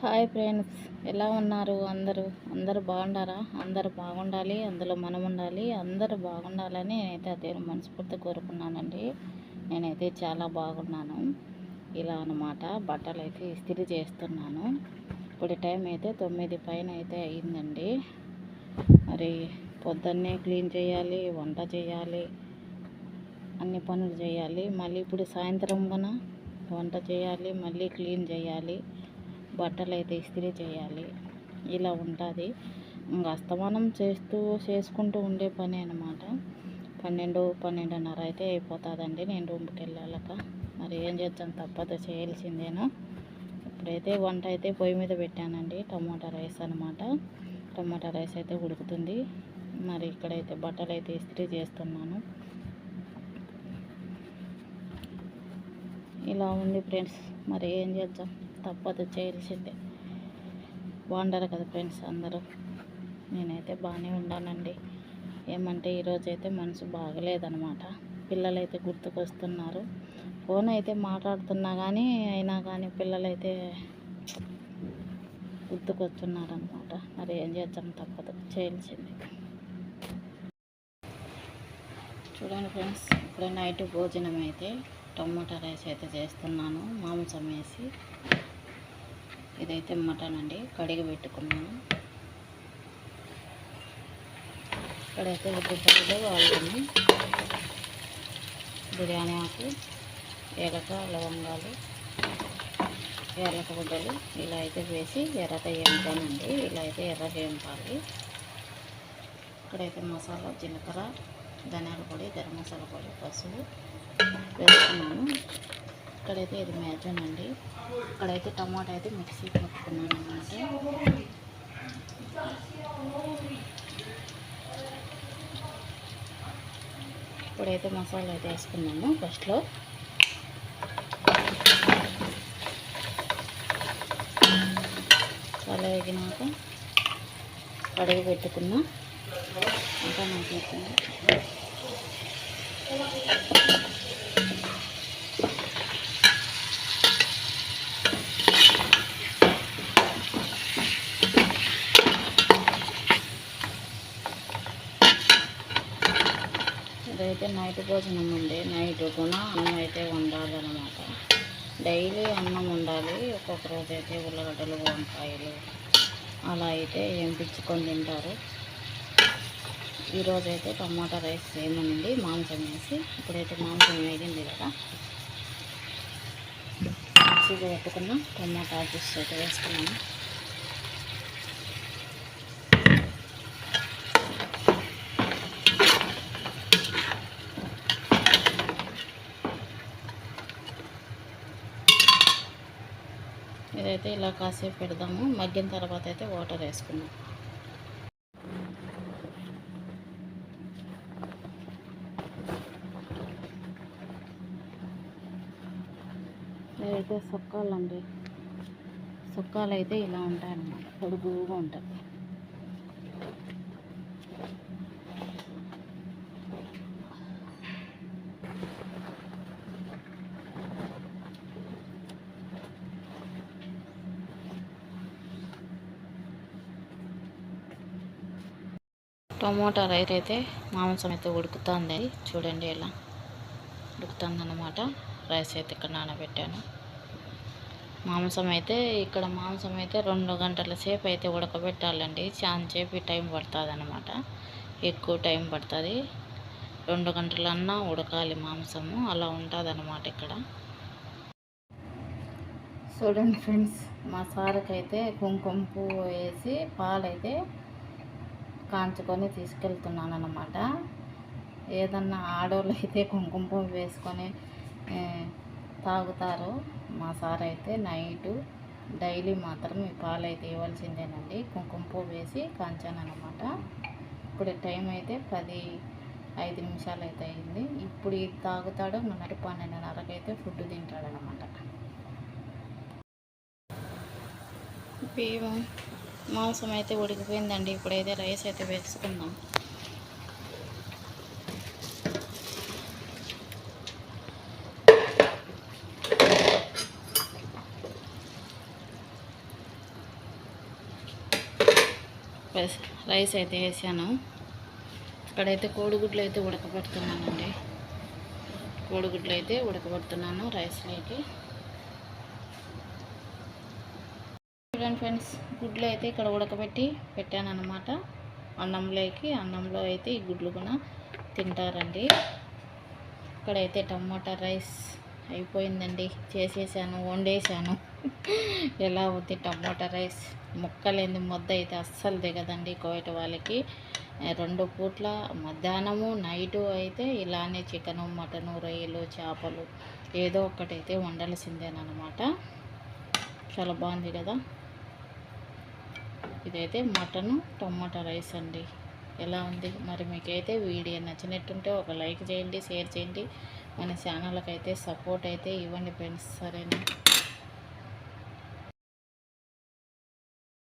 Hi friends ఎలా ఉన్నారు అందరూ? అందరూ బాగుండారా అందరు బాగుండాలి అందులో మనం ఉండాలి అందరూ బాగుండాలని నేనైతే అదే మనస్ఫూర్తి కోరుకున్నానండి. నేనైతే చాలా బాగున్నాను. ఇలా అన్నమాట బట్టలు అయితే ఇస్త్రీ చేస్తున్నాను. ఇప్పుడు టైం అయితే తొమ్మిది పైన అయితే అయిందండి. మరి పొద్దున్నే క్లీన్ చేయాలి వంట చేయాలి అన్ని పనులు చేయాలి మళ్ళీ ఇప్పుడు సాయంత్రం కన వంట చేయాలి మళ్ళీ క్లీన్ చేయాలి. బట్టలు అయితే ఇస్త్రీ చేయాలి. ఇలా ఉంటుంది. ఇంకా అస్తమానం చేస్తూ చేసుకుంటూ ఉండే పని అనమాట పన్నెండు పన్నెండున్నర అయితే అయిపోతుందండి నేను రూమ్కి వెళ్ళాలక. మరి ఏం చేద్దాం? తప్పదు చేయాల్సిందేను? ఇప్పుడైతే వంట అయితే పొయ్యి మీద పెట్టానండి. టమాటా రైస్ అనమాట టమాటా రైస్ అయితే ఉడుకుతుంది. మరి ఇక్కడైతే బట్టలు అయితే ఇస్త్రీ చేస్తున్నాను. ఇలా ఉంది ఫ్రెండ్స్. మరి ఏం చేద్దాం? తప్పదు చేయాల్సిందే. బాగుండారు కదా ఫ్రెండ్స్ అందరూ. నేనైతే బాగానే ఉన్నానండి ఏమంటే ఈరోజు అయితే మనసు బాగలేదనమాట. పిల్లలైతే గుర్తుకొస్తున్నారు. ఫోన్ అయితే మాట్లాడుతున్నా కానీ అయినా కానీ పిల్లలైతే గుర్తుకొస్తున్నారనమాట. మరి ఏం చేద్దాం తప్పదు చేయాల్సింది. చూడండి ఫ్రెండ్స్ ఇప్పుడు నైట్ భోజనం అయితే టమాటా రైస్ అయితే చేస్తున్నాను మాంసం వేసి. ఇదైతే మటన్ అండి కడిగి పెట్టుకున్నాను. ఇక్కడైతే ఉద్దిపల్లిలో వాళ్ళని బిర్యానీ ఆకు ఏలక లవంగాలు ఎర్రక గుడ్డలు ఇలా అయితే వేసి ఎర్రగా వేయించానండి ఇలా అయితే ఎర్ర ఏంపాలి ఇక్కడైతే మసాలా జీలకర్ర ధనియాల పొడి గరం మసాలా పొడి పసుపు వేసుకున్నాను. ఇక్కడైతే ఇది మ్యాజన్ అండి. ఇక్కడైతే టమాటా అయితే మిక్సీ కలుపుకున్నాను అనమాట ఇప్పుడైతే మసాలా అయితే వేసుకున్నాము ఫస్ట్లో చాలా వేగినాక కడిగి పెట్టుకున్న. ఇంకా నాకు ఇదైతే నైట్ భోజనం అండి. నైట్ కూడా అన్నం అయితే వండాలన్నమాట. డైలీ అన్నం ఉండాలి ఒక్కొక్క రోజు అయితే ఉల్లగడ్డలు వంకాయలు అలా అయితే ఎంపించుకొని తింటారు. ఈరోజు అయితే టమాటా రైస్ ఏమనండి మాంసం వేసి ఇప్పుడైతే మాంసం వేగింది కదా. మిక్సీగా పెట్టుకున్న టమాటా జ్యూస్ అయితే వేసుకున్నాను ఇదైతే ఇలా కాసేపు పెడదాము. మగ్గిన తర్వాత అయితే వాటర్ వేసుకుందాం. ఇదైతే సొక్కాలండి. సొక్కాలు అయితే ఇలా ఉంటాయన్నమాట. పొడుగుగా ఉంటాయి. టమోటా రైస్ అయితే మాంసం అయితే ఉడుకుతుంది. చూడండి ఎలా ఉడుకుతుంది అనమాట రైస్ అయితే ఇక్కడ నానబెట్టాను. మాంసం అయితే ఇక్కడ మాంసం అయితే రెండు గంటల సేపు అయితే ఉడకబెట్టాలండి. చాలా సేపు టైం పడుతుంది అనమాట ఎక్కువ టైం పడుతుంది. రెండు గంటలన్నా ఉడకాలి మాంసము. అలా ఉంటుంది అనమాట ఇక్కడ. చూడండి ఫ్రెండ్స్ మా సార్కైతే కుంకుమ పువ్వు వేసి పాలైతే కాంచుకొని తీసుకెళ్తున్నాను అనమాట ఏదన్నా ఆడవాళ్ళు అయితే కుంకుమ పువ్వు వేసుకొని తాగుతారు. మా సార్ అయితే నైటు డైలీ మాత్రం ఈ పాలు అయితే ఇవ్వాల్సిందేనండి. కుంకుమ పువ్వు వేసి కాంచాను అనమాట ఇప్పుడు టైం అయితే పది ఐదు నిమిషాలు అయితే అయింది. ఇప్పుడు ఇది తాగుతాడు మొన్నటి పన్నెండున్నరకు అయితే ఫుడ్ తింటాడనమాట బియ్యం మాంసం అయితే ఉడికిపోయిందండి. ఇప్పుడైతే రైస్ అయితే వేసుకుందాం. రైస్ అయితే వేసాను. ఇక్కడైతే కోడిగుడ్లు అయితే ఉడకబెడుతున్నానండి. కోడిగుడ్లు అయితే ఉడకబెడుతున్నాను రైస్లోకి చూడండి ఫ్రెండ్స్ గుడ్లు అయితే ఇక్కడ ఉడకబెట్టి పెట్టాను అనమాట అన్నంలోకి అన్నంలో అయితే ఈ గుడ్లు కూడా తింటారండి. ఇక్కడైతే టమాటా రైస్ అయిపోయిందండి. చేసేసాను వండేసాను. ఎలా ఉంది టమాటా రైస్? ముక్కలేని ముద్ద అయితే అస్సలు దిగదండి కోయట వాళ్ళకి. రెండు పూట్ల మధ్యాహ్నము నైటు అయితే ఇలానే చికెను మటను రొయ్యలు చేపలు ఏదో ఒకటైతే వండాల్సిందేనమాట చాలా బాగుంది కదా? ఇదైతే మటను టొమాటో రైస్ అండి. ఎలా ఉంది? మరి మీకైతే వీడియో నచ్చినట్టుంటే ఒక లైక్ చేయండి షేర్ చేయండి. మన ఛానల్కి అయితే సపోర్ట్ అయితే ఇవ్వండి ఫ్రెండ్స్. సరేనా?